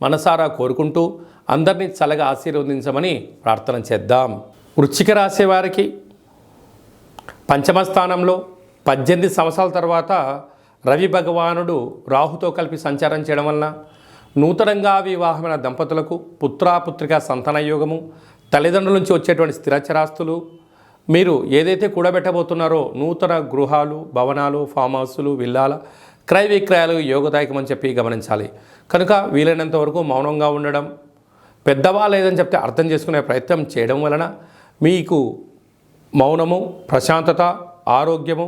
మనసారా కోరుకుంటూ అందరినీ చల్లగా ఆశీర్వదించమని ప్రార్థన చేద్దాం. వృశ్చిక రాశి వారికి పంచమ స్థానంలో పద్దెనిమిది సంవత్సరాల తర్వాత రవి భగవానుడు రాహుతో కలిపి సంచారం చేయడం వలన నూతనంగా వివాహమైన దంపతులకు పుత్రాపుత్రిక సంతాన యోగము తల్లిదండ్రుల నుంచి వచ్చేటువంటి స్థిరచరాస్తులు మీరు ఏదైతే కూడబెట్టబోతున్నారో నూతన గృహాలు భవనాలు ఫామ్ హౌసులు విల్లాల క్రయ విక్రయాలు యోగదాయకమని చెప్పి గమనించాలి. కనుక వీలైనంత వరకు మౌనంగా ఉండడం పెద్దవాళ్ళు లేదని చెప్తే అర్థం చేసుకునే ప్రయత్నం చేయడం వలన మీకు మౌనము ప్రశాంతత ఆరోగ్యము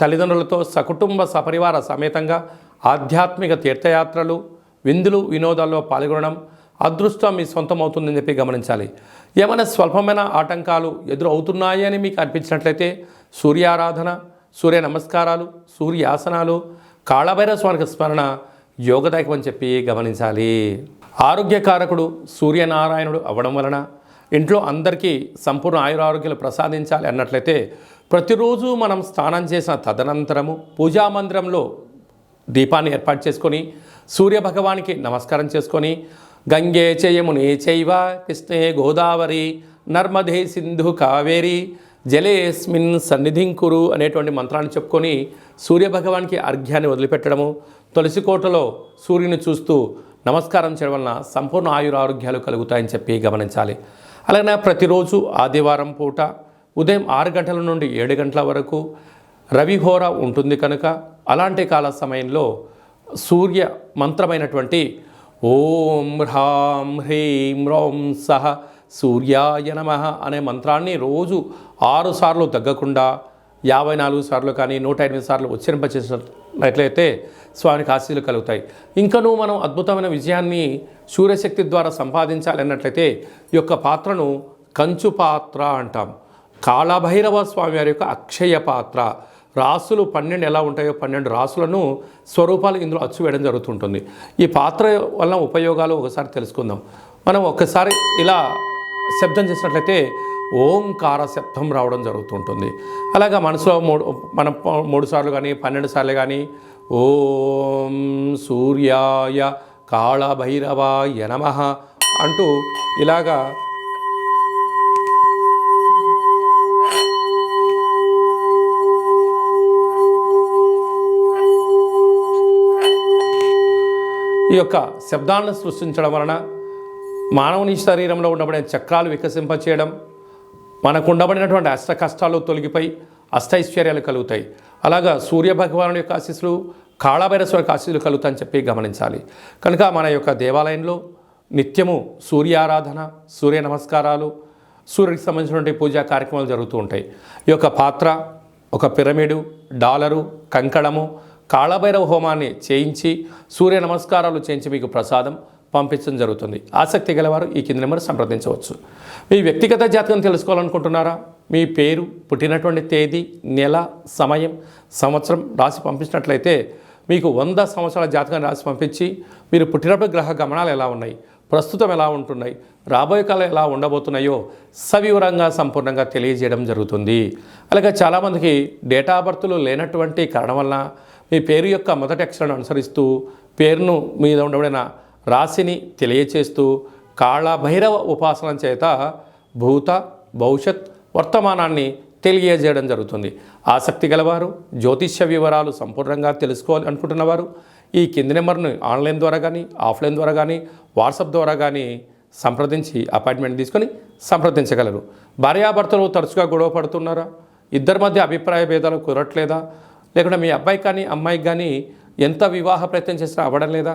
తల్లిదండ్రులతో సకుటుంబ సపరివార సమేతంగా ఆధ్యాత్మిక తీర్థయాత్రలు విందులు వినోదాల్లో పాల్గొనడం అదృష్టం మీ సొంతం అవుతుందని చెప్పి గమనించాలి. ఏమైనా స్వల్పమైన ఆటంకాలు ఎదురవుతున్నాయని మీకు అనిపించినట్లయితే సూర్యారాధన సూర్య నమస్కారాలు సూర్యాసనాలు కాళభైరవ స్వామికి స్మరణ యోగదాయకం అని చెప్పి గమనించాలి. ఆరోగ్యకారకుడు సూర్యనారాయణుడు అవ్వడం వలన ఇంట్లో అందరికీ సంపూర్ణ ఆయురారోగ్యాలు ప్రసాదించాలి అన్నట్లయితే ప్రతిరోజు మనం స్నానం చేసిన తదనంతరము పూజా మందిరంలో దీపాన్ని ఏర్పాటు చేసుకొని సూర్య భగవానికి నమస్కారం చేసుకొని గంగే చేయముని చైవ కృష్ణే గోదావరి నర్మదే సింధు కావేరి జలేస్మిన్ సన్నిధింకురు అనేటువంటి మంత్రాన్ని చెప్పుకొని సూర్యభగవానికి అర్ఘ్యాన్ని వదిలిపెట్టడము తులసి కోటలో సూర్యుని చూస్తూ నమస్కారం చేయడం వలన సంపూర్ణ ఆయుర ఆరోగ్యాలు కలుగుతాయని చెప్పి గమనించాలి. అలాగే ప్రతిరోజు ఆదివారం పూట ఉదయం ఆరు గంటల నుండి ఏడు గంటల వరకు రవిహోర ఉంటుంది కనుక అలాంటి కాల సమయంలో సూర్య మంత్రమైనటువంటి ఓం హ్రాం హ్రీం రోం సహ సూర్యాయ నమ అనే మంత్రాన్ని రోజు ఆరు సార్లు తగ్గకుండా యాభై నాలుగు సార్లు కానీ నూట ఎనిమిది సార్లు ఉచ్చరింపచేసినట్లయితే స్వామికి ఆశీలు కలుగుతాయి. ఇంకనూ మనం అద్భుతమైన విజయాన్ని సూర్యశక్తి ద్వారా సంపాదించాలి అన్నట్లయితే ఈ యొక్క పాత్రను కంచు పాత్ర అంటాం. కాళభైరవ స్వామి వారి యొక్క అక్షయ పాత్ర. రాసులు పన్నెండు ఎలా ఉంటాయో పన్నెండు రాసులను స్వరూపాలు ఇందులో అచ్చు వేయడం జరుగుతుంటుంది. ఈ పాత్ర వల్ల ఉపయోగాలు ఒకసారి తెలుసుకుందాం. మనం ఒక్కసారి ఇలా శబ్దం చేసినట్లయితే ఓంకార శబ్దం రావడం జరుగుతుంటుంది. అలాగా మనసులో మూడు మనం మూడు సార్లు కానీ పన్నెండు సార్లు కానీ ఓం సూర్యాయ కాళభైరవాయ నమ అంటూ ఇలాగా ఈ యొక్క శబ్దాలను సృష్టించడం వలన మానవుని శరీరంలో ఉండబడిన చక్రాలు వికసింపచేయడం మనకు ఉండబడినటువంటి అష్ట కష్టాలు తొలగిపోయి అష్టైశ్వర్యాలు కలుగుతాయి. అలాగా సూర్య భగవానుడి యొక్క ఆశీస్సులు కాళభైరస్వర యొక్క ఆశీస్సులు కలుగుతాయని చెప్పి గమనించాలి. కనుక మన యొక్క దేవాలయంలో నిత్యము సూర్యారాధన సూర్య నమస్కారాలు సూర్యుడికి సంబంధించినటువంటి పూజా కార్యక్రమాలు జరుగుతూ ఉంటాయి. ఈ యొక్క పాత్ర ఒక పిరమిడు డాలరు కంకణము కాళభైరవ హోమాన్ని చేయించి సూర్య నమస్కారాలు చేయించి మీకు ప్రసాదం పంపించడం జరుగుతుంది. ఆసక్తి గలవారు ఈ కింది నెంబర్ సంప్రదించవచ్చు. మీ వ్యక్తిగత జాతకం తెలుసుకోవాలనుకుంటున్నారా? మీ పేరు పుట్టినటువంటి తేదీ నెల సమయం సంవత్సరం రాసి పంపించినట్లయితే మీకు వంద సంవత్సరాల జాతకాన్ని రాసి పంపించి మీరు పుట్టినప్పుడు గ్రహ గమనాలు ఎలా ఉన్నాయి? ప్రస్తుతం ఎలా ఉంటున్నాయి? రాబోయే కాలం ఎలా ఉండబోతున్నాయో సవివరంగా సంపూర్ణంగా తెలియజేయడం జరుగుతుంది. అలాగే చాలామందికి డేటా బర్త్లు లేనటువంటి కారణం వలన మీ పేరు యొక్క మొదటి అక్షరాన్ని అనుసరిస్తూ పేరును మీద ఉండబడిన రాశిని తెలియచేస్తూ కాళభైరవ ఉపాసన చేత భూత భవిష్యత్ వర్తమానాన్ని తెలియజేయడం జరుగుతుంది. ఆసక్తి గలవారు జ్యోతిష్య వివరాలు సంపూర్ణంగా తెలుసుకోవాలి అనుకుంటున్నవారు ఈ కింది నెంబర్ను ఆన్లైన్ ద్వారా కానీ ఆఫ్లైన్ ద్వారా కానీ వాట్సాప్ ద్వారా కానీ సంప్రదించి అపాయింట్మెంట్ తీసుకొని సంప్రదించగలరు. భార్యాభర్తలు తరచుగా గొడవ పడుతున్నారా? ఇద్దరి మధ్య అభిప్రాయ భేదాలు కుదరట్లేదా? లేకుంటే మీ అబ్బాయికి కానీ అమ్మాయికి కానీ ఎంత వివాహ ప్రయత్నం చేసినా అవ్వడం లేదా?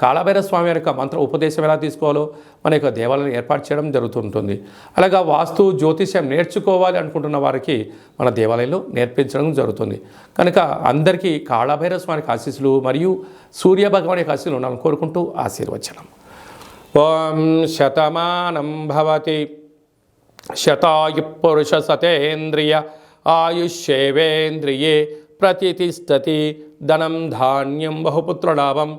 కాళభైరవ స్వామి యొక్క మంత్ర ఉపదేశం ఎలా తీసుకోవాలో మన యొక్క దేవాలయం ఏర్పాటు చేయడం జరుగుతుంటుంది. అలాగా వాస్తు జ్యోతిష్యం నేర్చుకోవాలి అనుకుంటున్న వారికి మన దేవాలయంలో నేర్పించడం జరుగుతుంది. కనుక అందరికీ కాళభైరవ స్వామికి ఆశీస్సులు మరియు సూర్య భగవాన్ యొక్క ఆశీస్సులు ఉండాలని కోరుకుంటూ ఆశీర్వచనం. ఓం శతమానం భవతి. శతాయు పురుష సతేంద్రియ ఆయుష్యేవేంద్రియే ప్రతిష్టతి ధనం ధాన్యం బహుపుత్రలాభం